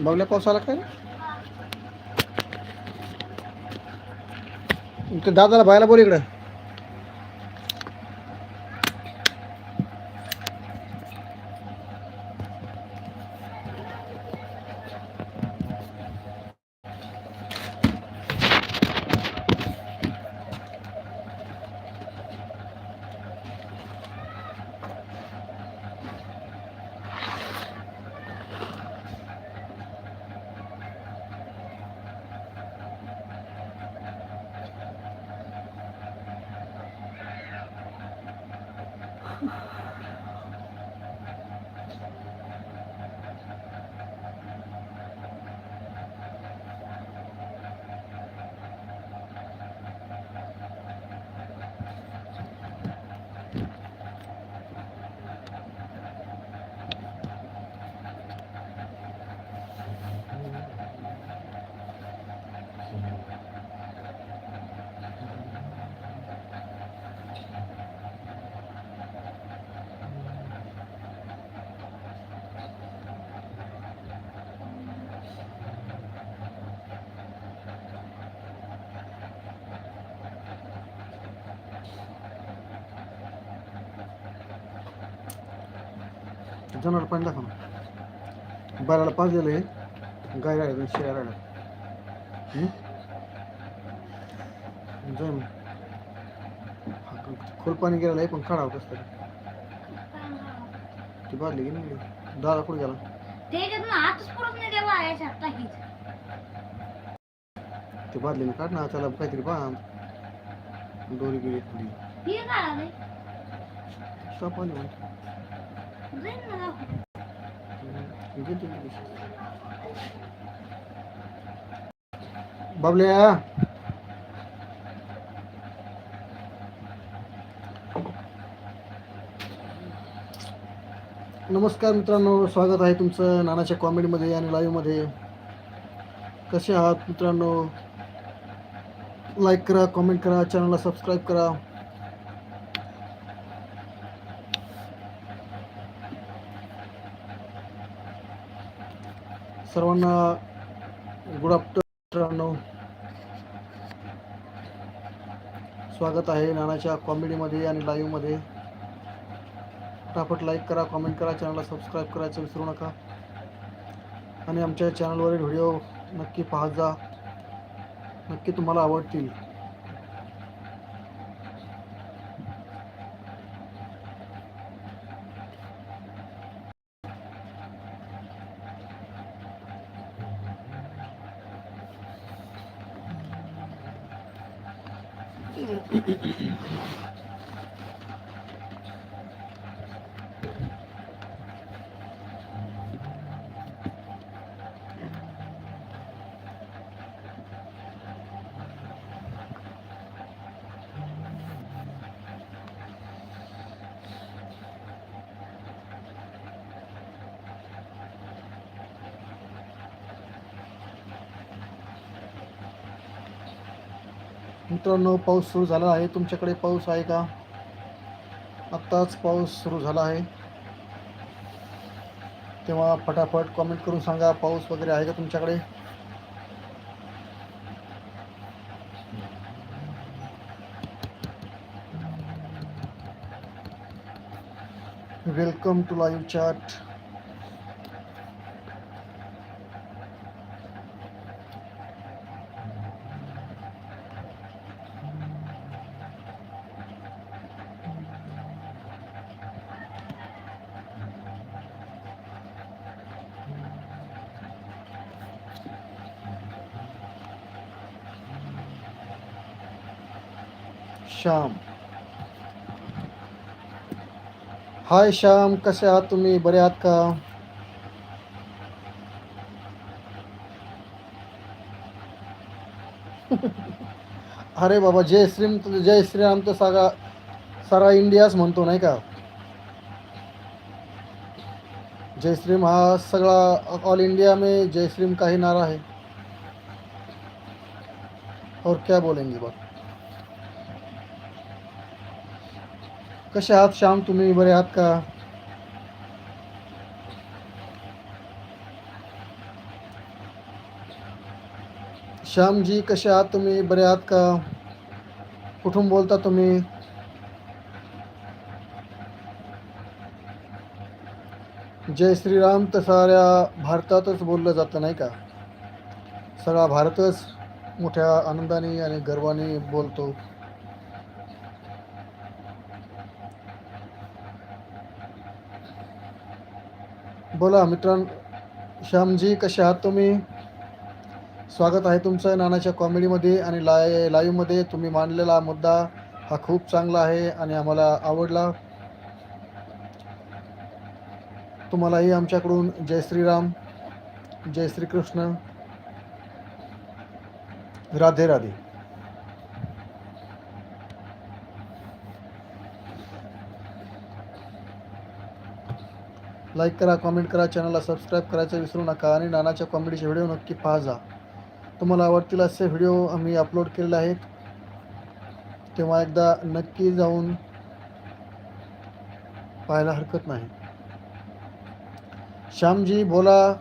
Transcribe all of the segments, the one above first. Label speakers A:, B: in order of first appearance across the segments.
A: बघल्या पाऊस आला काय ते दादाला बायला बोल इकडं. जनावर पाणी दाखव ना. बैलाला पाजलेलं आहे गाय राहिलं शिळ्या? जाय मग. हा, खोल पाणी गेलेलं आहे पण काढावं कसं तरी. ती बादली की नाही. दादा कुठे गेला? ते बादलीने काढ ना त्याला काहीतरी बांध. दोरी बिरी
B: हे
A: साप आली म्हणते.
B: जाईन
A: बाबल्या नमस्कार मित्रांनो स्वागत आहे तुमचं नानाच्या कॉमेडीमध्ये आणि लाईव्हमध्ये. कसे आहात मित्रांनो? लाईक करा कॉमेंट करा चॅनलला सबस्क्राईब करा. सर्वांना गुड आफ्टरनून स्वागत आहे नानाच्या कॉमेडीमध्ये आणि लाईव्हमध्ये फटाफट लाईक करा कॉमेंट करा चॅनलला सबस्क्राईब करायचं विसरू नका. आणि आमच्या चॅनलवरील व्हिडिओ नक्की पाहत जा. नक्की तुम्हाला आवडतील. 嗯。मित्रांनो पाऊस सुरू झाला आहे. तुमच्याकडे पाऊस आहे का? आत्ताच पाऊस सुरू झाला आहे. तेव्हा फटाफट कॉमेंट करून सांगा पाऊस वगैरे आहे का तुमच्याकडे? Welcome to live chat Shyam hi Shyam कसे आहात तुम्ही? बरे आहात का? अरे बाबा, जय श्रीम, जय श्रीराम तर सगळा सारा इंडियाच म्हणतो, नाही का? जय श्रीम, हा सगळा ऑल इंडिया में जय श्रीम का ही नारा है और क्या बोलेंगे बा कसे आहात? श्याम तुम्ही बरे आहात का? श्यामजी कसे आहात? तुम्ही बरे आहात का? कुठून बोलता तुम्ही? जय श्रीराम तर साऱ्या भारतातच बोललं जातं नाही का? सगळा भारतच मोठ्या आनंदाने आणि गर्वाने बोलतो. बोला मित्रांनो श्यामजी कसे आहात तुम्ही? स्वागत आहे तुमचं नानाच्या कॉमेडीमध्ये आणि लाय लाईव्हमध्ये. तुम्ही मांडलेला मुद्दा हा खूप चांगला आहे आणि आम्हाला आवडला. तुम्हालाही आमच्याकडून जय श्रीराम जय श्रीकृष्ण. राधे राधे. लाईक करा कॉमेंट करा चॅनलला सबस्क्राईब करायचं विसरू नका आणि नानाच्या कॉमेडीचे व्हिडिओ नक्की पाहा जा तुम्हाला आवडतील असे व्हिडिओ आम्ही अपलोड केलेले आहेत. तेव्हा एकदा नक्की जाऊन पाहायला हरकत नाही. श्यामजी बोला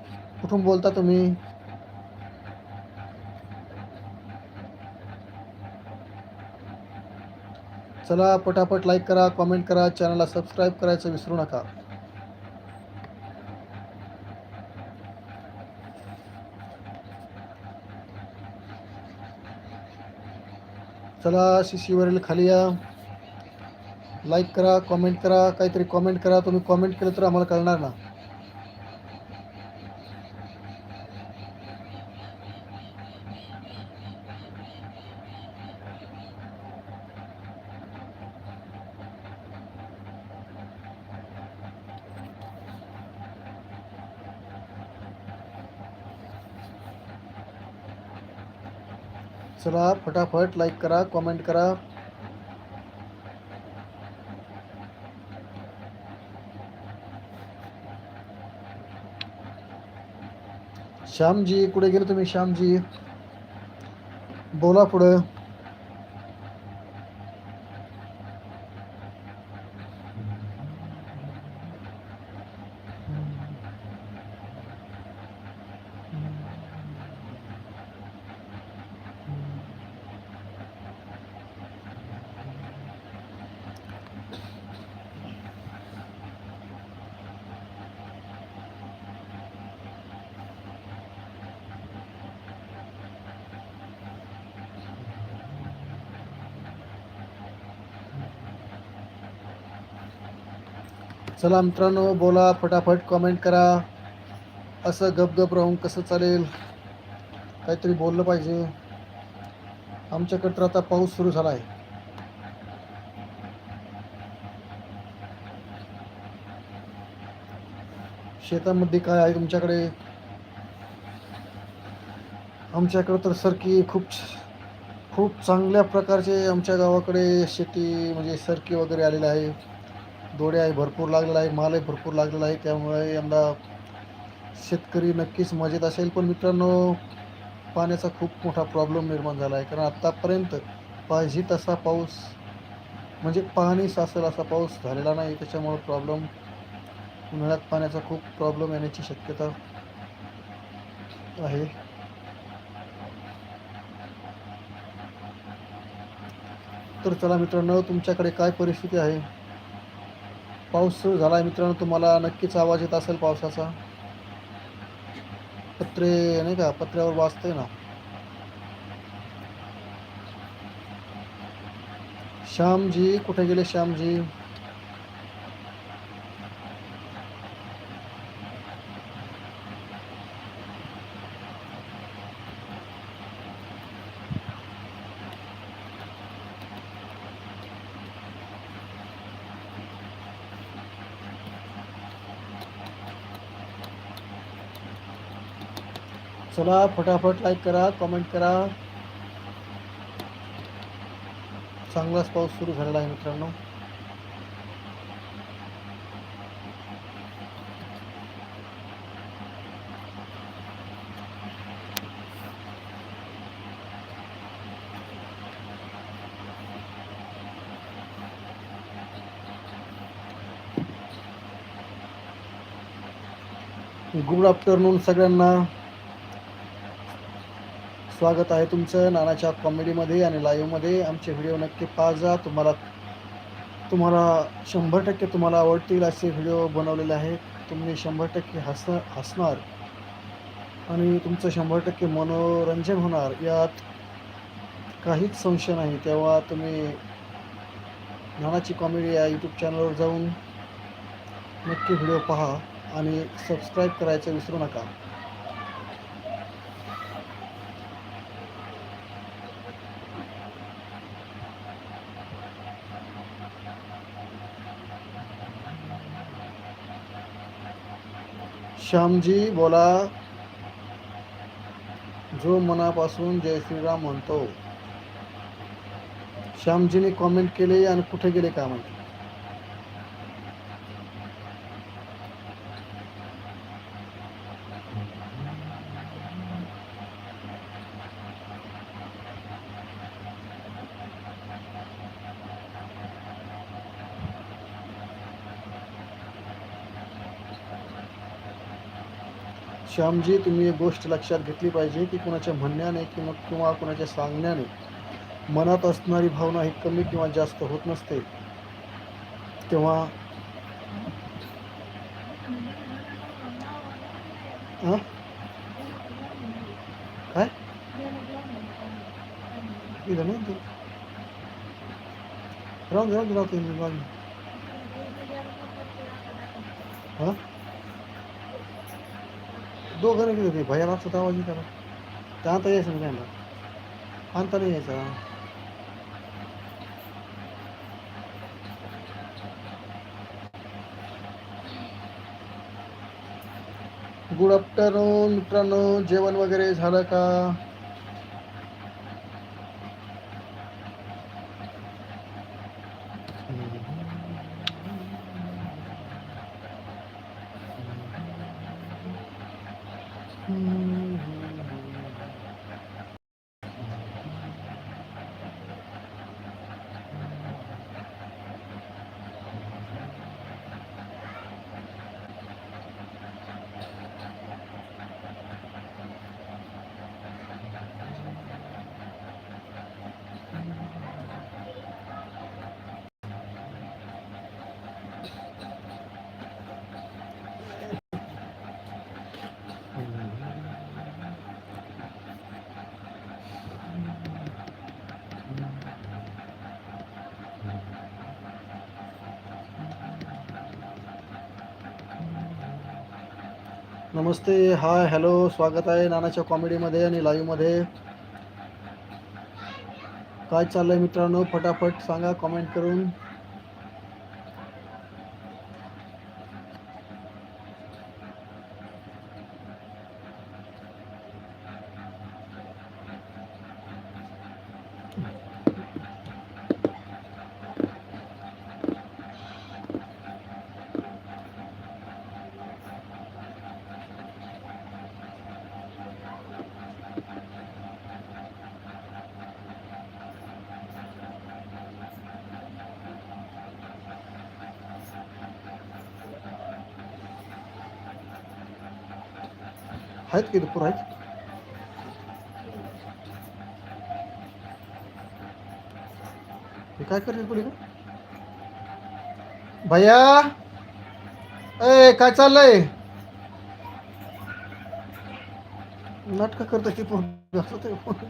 A: कुठून बोलता तुम्ही? चला पटापट लाईक करा कॉमेंट करा चॅनलला सबस्क्राईब करायचं विसरू नका. चला सी सीवरील खाली या. लाईक करा कॉमेंट करा काहीतरी कॉमेंट करा. तुम्ही कॉमेंट केलं तर आम्हाला कळणार ना. करा फटाफट लाईक करा कॉमेंट करा. श्यामजी कुठे गेले तुम्ही? श्यामजी. बोला पुढं. चला मित्रांनो बोला फटाफट कॉमेंट करा. असं गपगप राहून कसं चालेल? काहीतरी बोललं पाहिजे. आमच्याकडे तर आता पाऊस सुरू झाला आहे शेतामध्ये काय आहे तुमच्याकडे? आमच्याकडे तर सरकी खूप खूप चांगल्या प्रकारचे आमच्या गावाकडे शेती म्हणजे सरकी वगैरे आलेलं आहे. दोडे आहे भरपूर लागलेला आहे मालही भरपूर लागलेला आहे त्यामुळे यंदा शेतकरी नक्कीच मजेत असेल. पण मित्रांनो पाण्याचा खूप मोठा प्रॉब्लेम निर्माण झाला आहे. कारण आत्तापर्यंत पाहिजे तसा पाऊस म्हणजे पाणी साचेल असा पाऊस झालेला नाही. त्याच्यामुळं प्रॉब्लेम उन्हाळ्यात पाण्याचा खूप प्रॉब्लेम येण्याची शक्यता आहे. तर चला मित्रांनो तुमच्याकडे काय परिस्थिती आहे? पाऊस सुरू झाला आहे मित्रांनो तुम्हाला नक्कीच आवाज येत असेल पावसाचा. पत्रे नाही का पत्र्यावर वाचतंय ना. श्यामजी कुठे गेले श्यामजी? चला फटाफट लाईक करा कमेंट करा. चांगलाच पाऊस सुरू झालेला आहे मित्रांनो. गुड आफ्टरनून सगळ्यांना. स्वागत आहे तुमचं नानाच्या कॉमेडीमध्ये आणि लाईव्हमध्ये. आमचे व्हिडिओ नक्की पाहा जा तुम्हाला तुम्हाला शंभर टक्के तुम्हाला आवडतील असे व्हिडिओ बनवलेले आहेत. तुम्ही शंभर टक्के हस हसणार. आणि तुमचं शंभर टक्के मनोरंजन होणार. यात काहीच संशय नाही. तेव्हा तुम्ही नानाची कॉमेडी या यूट्यूब चॅनलवर जाऊन नक्की व्हिडिओ पहा आणि सबस्क्राईब करायचं विसरू नका. श्यामजी बोला जो मनापासून जय श्रीराम म्हणतो. श्यामजीने कॉमेंट केले आणि कुठे गेले का म्हणते श्यामजी तुम्ही एक गोष्ट लक्षात घेतली पाहिजे की कुणाच्या म्हणण्याने किंवा किंवा कुणाच्या सांगण्याने मनात असणारी भावना ही कमी किंवा जास्त होत नसते. तेव्हा काय? इथं राहून दे, राहून दे, राहून दोघं नाही होते भया असं आवाज येत त्याला त्या यायचं ना त्यांना. आणता नाही यायचा. गुड आफ्टरनून मित्रांनो. जेवण वगैरे झालं का? नमस्ते हाय हॅलो स्वागत आहे नानाच्या कॉमेडीमध्ये आणि लाईव्हमध्ये. काय चाललं आहे मित्रांनो? फटाफट सांगा कॉमेंट करून. आहेत की दुपूर आहेत काय करते पुढे? भैया! ए काय चाललंय? नाटक करत की पोरं. असं ते पोरं.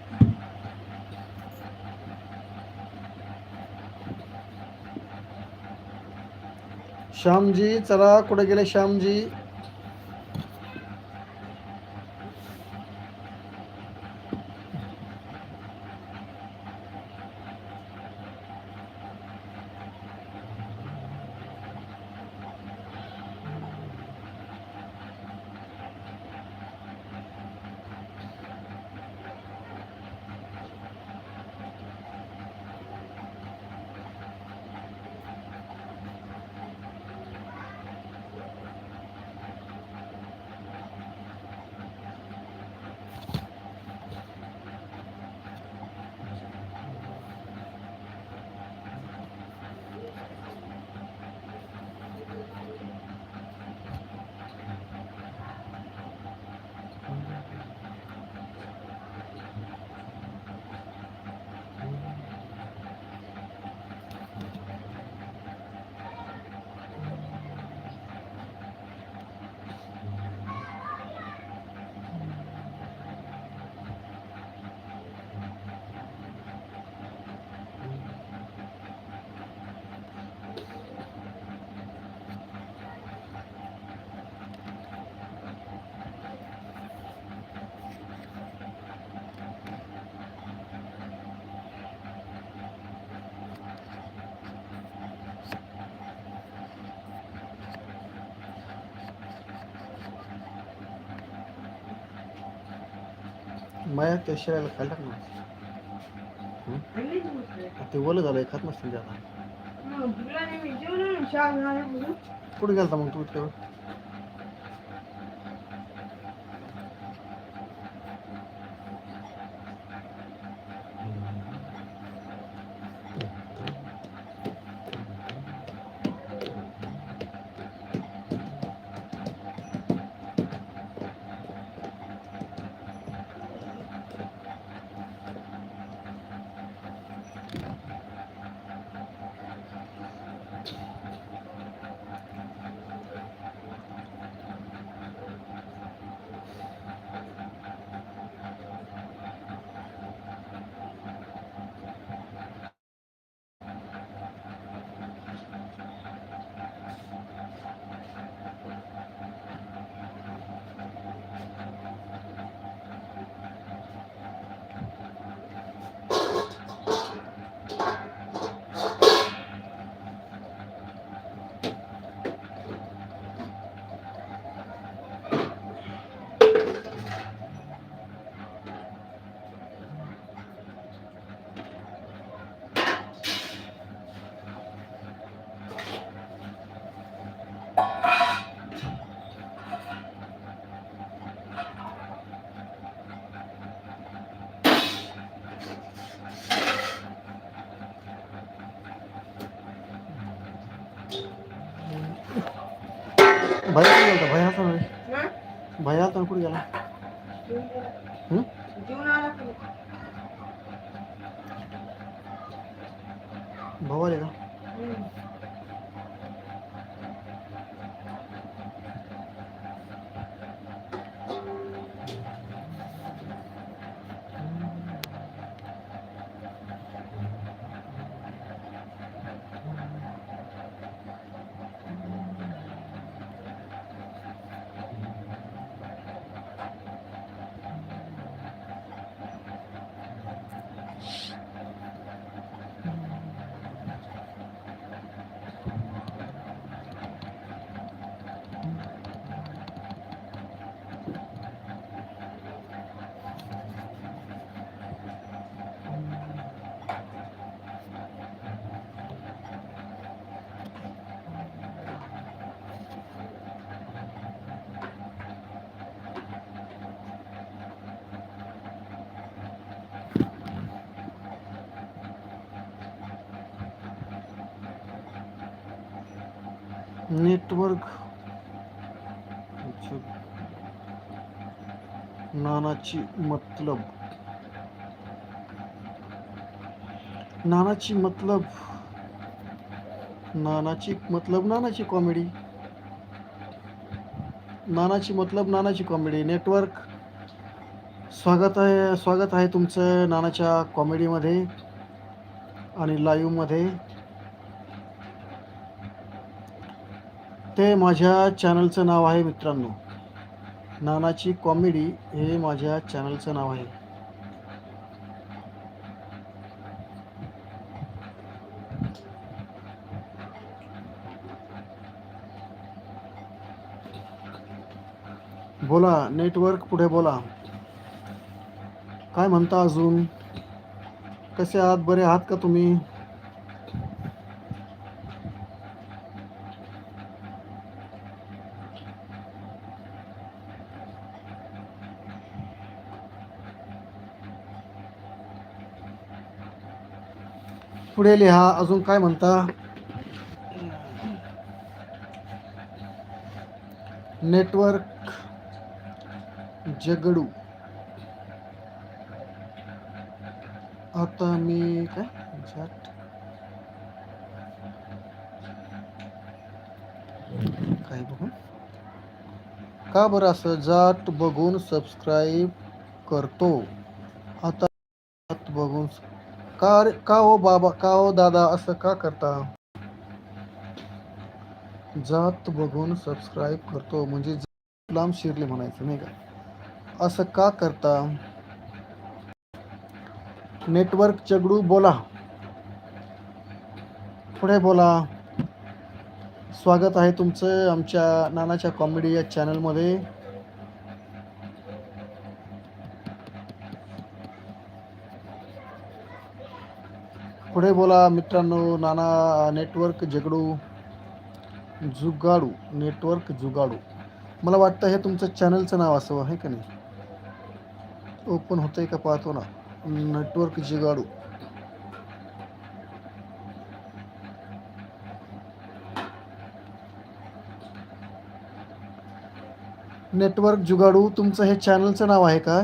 A: श्यामजी चला कुठे गेले श्यामजी? माया त्या शिरायला खायला
C: आणली ती
A: ओलं झालंय खात नसतील ते आता. कुठे गेलता मग तू इतक्या भैया कुठे गेलता भैया होता ना रे?
C: हा?
A: भैया होता ना कुठे गेला
C: गेला.
A: हं? भाऊ आले का नेटवर्क. अच्छा. नानाची मतलब. नानाची मतलब. नानाची मतलब नानाची कॉमेडी नानाची मतलब नानाची कॉमेडी नेटवर्क स्वागत आहे स्वागत आहे तुमचं नानाच्या कॉमेडीमध्ये आणि लाईव्हमध्ये ते माझ्या चॅनलचं नाव आहे मित्रांनो. नानाची कॉमेडी हे माझ्या चॅनलचं नाव आहे. बोला नेटवर्क पुढे बोला. काय म्हणता अजून? कसे आहात? बरे आहात का तुम्ही? पुढे लिहा अजून काय म्हणता? नेटवर्क जगडू आता मी काय? का बरं असं जाट बघून सबस्क्राईब करतो? आता बघून का रे का हो बाबा का हो दादा असं का करता? जात बघून सबस्क्राईब करतो म्हणजे लांब शिरले म्हणायचं नाही का? असं का करता? नेटवर्क चगडू बोला. पुढे बोला. स्वागत आहे तुमचं आमच्या नानाच्या कॉमेडी या चॅनलमध्ये पुढे बोला मित्रांनो नाना नेटवर्क जगडू जुगाडू नेटवर्क जुगाडू. मला वाटतं हे तुमचं चॅनलचं नाव असावं आहे का नाही? ओपन होतंय का पाहतो ना. नेटवर्क जुगाडू. नेटवर्क जुगाडू तुमचं हे चॅनलचं नाव आहे का?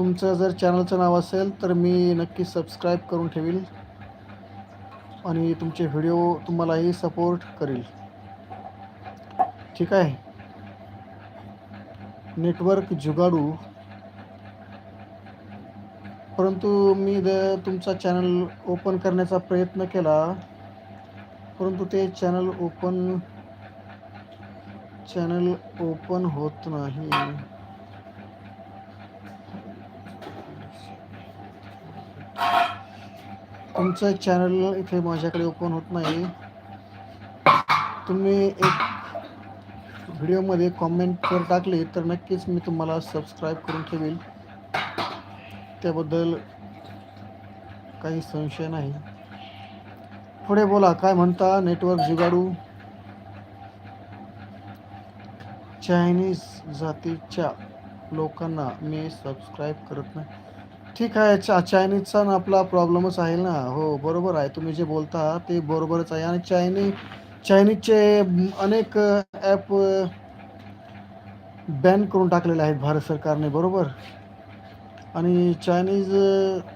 A: तुमचं जर चॅनलचं नाव असेल तर मी नक्की सबस्क्राईब करून ठेवील आणि तुमचे व्हिडिओ तुम्हालाही सपोर्ट करील. ठीक आहे? नेटवर्क जुगाडू. परंतु मी द तुमचा चॅनल ओपन करण्याचा प्रयत्न केला. परंतु ते चॅनल ओपन चॅनल ओपन होत नाही. तुमचं चॅनल इथे माझ्याकडे ओपन होत नाही. तुम्ही एक व्हिडिओमध्ये कॉमेंटवर टाकले तर नक्कीच मी तुम्हाला सबस्क्राईब करून ठेवील. त्याबद्दल काही संशय नाही. पुढे बोला काय म्हणता? नेटवर्क जुगाडू. चायनीज जातीच्या लोकांना मी सबस्क्राईब करत नाही. ठीक आहे चा चायनीजचा ना आपला प्रॉब्लेमच आहे ना. हो बरोबर आहे. तुम्ही जे बोलता ते बरोबरच आहे. आणि चायनी चायनीजचे अनेक ॲप बॅन करून टाकलेले आहेत भारत सरकारने बरोबर? आणि चायनीज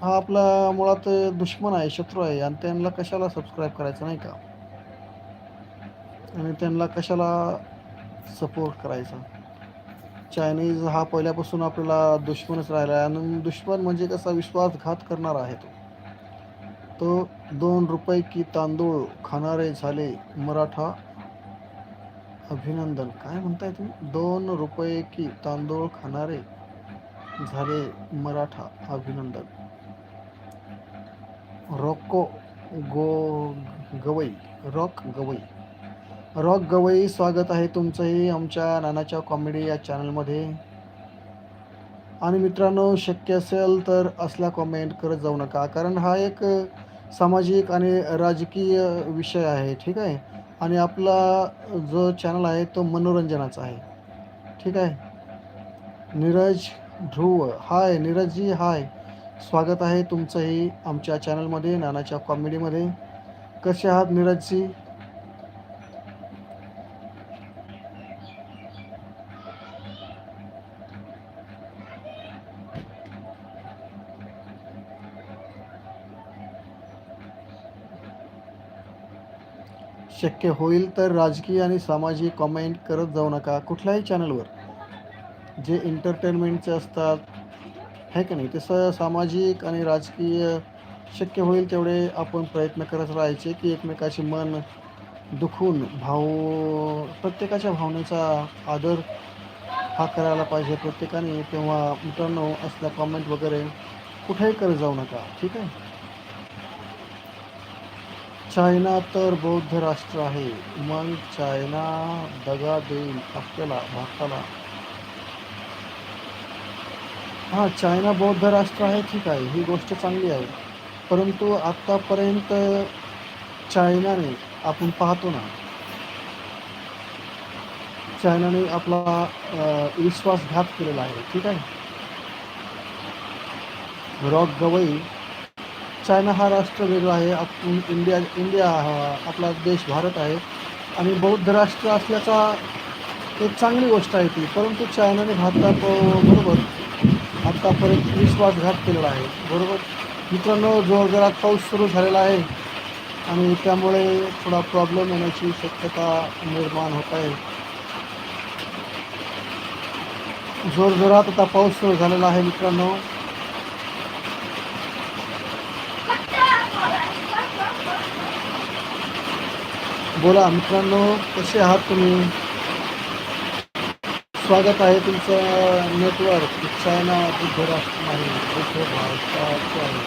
A: हा आपला मुळात दुश्मन आहे शत्रू आहे. आणि त्यांना कशाला सबस्क्राईब करायचं नाही का? आणि त्यांना कशाला सपोर्ट करायचा? चायनीज हा पहिल्यापासून आपल्याला दुश्मनच राहिला आहे आणि दुश्मन म्हणजे कसा विश्वासघात करणार आहे तो. तो दोन रुपये की तांदूळ खाणारे झाले मराठा अभिनंदन. काय म्हणताय तुम्ही? दोन रुपये की तांदूळ खाणारे झाले मराठा अभिनंदन. रॉको गो गवई रॉक गवई. रॉक गवई स्वागत आहे तुमचंही आमच्या नानाच्या कॉमेडी या चॅनलमध्ये आणि मित्रांनो शक्य असेल तर असला कॉमेंट करत जाऊ नका कारण हा एक सामाजिक आणि राजकीय विषय आहे ठीक आहे? आणि आपला जो चॅनल आहे तो मनोरंजनाचा आहे ठीक आहे? नीरज ध्रुव हाय नीरजजी हाय. स्वागत आहे तुमचंही आमच्या चॅनलमध्ये नानाच्या कॉमेडीमध्ये कसे आहात नीरजजी? शक्य होईल तर राजकीय आणि सामाजिक कॉमेंट करत जाऊ नका कुठल्याही चॅनलवर जे एंटरटेनमेंटचे असतात आहे का नाही? तसं सामाजिक आणि राजकीय शक्य होईल तेवढे आपण प्रयत्न करत राहायचे की एकमेकाचे मन दुखून भाव प्रत्येकाच्या भावनेचा आदर हा करायला पाहिजे प्रत्येकाने. तेव्हा मित्रांनो असल्या कॉमेंट वगैरे कुठेही करत जाऊ नका ठीक आहे? चायना तर बौद्ध राष्ट्र आहे. मग चायना दगा देईल आपल्याला भारताला. हां चायना बौद्ध राष्ट्र आहे ठीक आहे. ही गोष्ट चांगली आहे. परंतु आत्तापर्यंत चायनाने आपण पाहतो ना चायनाने आपला विश्वासघात केलेला आहे ठीक आहे. रॉक गवई चायना हा राष्ट्र वेगळा आहे आपण इंडिया इंडिया हा आपला देश भारत आहे. आणि बौद्ध राष्ट्र असल्याचा एक चांगली गोष्ट आहे ती. परंतु चायनाने भारतात बरोबर आत्तापर्यंत विश्वासघात केलेला आहे. बरोबर? मित्रांनो जोरदारात पाऊस सुरू झालेला आहे आणि त्यामुळे थोडा प्रॉब्लेम येण्याची शक्यता निर्माण होत आहे. जोरजोरात आता पाऊस सुरू झालेला आहे मित्रांनो. बोला मित्रांनो कसे आहात तुम्ही? स्वागत आहे तुमचं नेटवर्क चायना बुद्धराष्ट्र नाही बुद्ध आहे.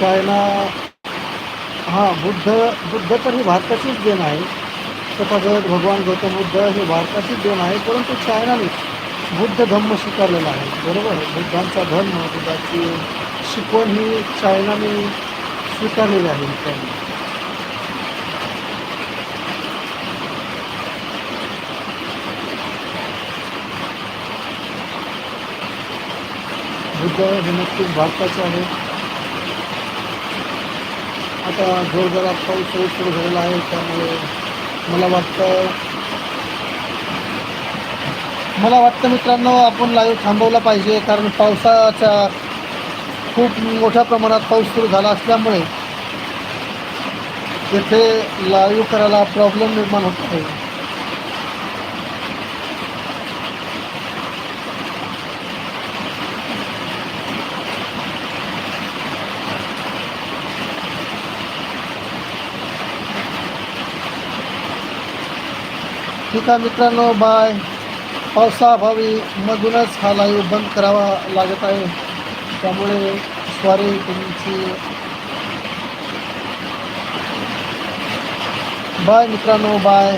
A: चायना हां बुद्ध बुद्ध तर ही भारताचीच देण आहे. तथागत भगवान गौतम बुद्ध हे भारताचीच देण आहे परंतु चायनाने बुद्ध धम्म स्वीकारलेला आहे. बरोबर? बुद्धांचा धर्म बुद्धाची शिकवण ही चायनाने स्वीकारलेली आहे. मित्रांनो बुद्ध हे नक्कीच भारताचे आहे. आता जोरदारात पाऊस सुरू झालेला आहे त्यामुळे मला वाटतं मला वाटतं मित्रांनो आपण लाईव्ह थांबवला पाहिजे कारण पावसाचा खूप मोठ्या प्रमाणात पाऊस सुरू झाला असल्यामुळे तेथे लाईव्ह करायला प्रॉब्लेम निर्माण होत आहे. ठीक आहे मित्रांनो बाय पावसाअभावी मधूनच हा लाईव्ह बंद करावा लागत आहे. त्यामुळे स्वारी तुमची. बाय मित्रांनो बाय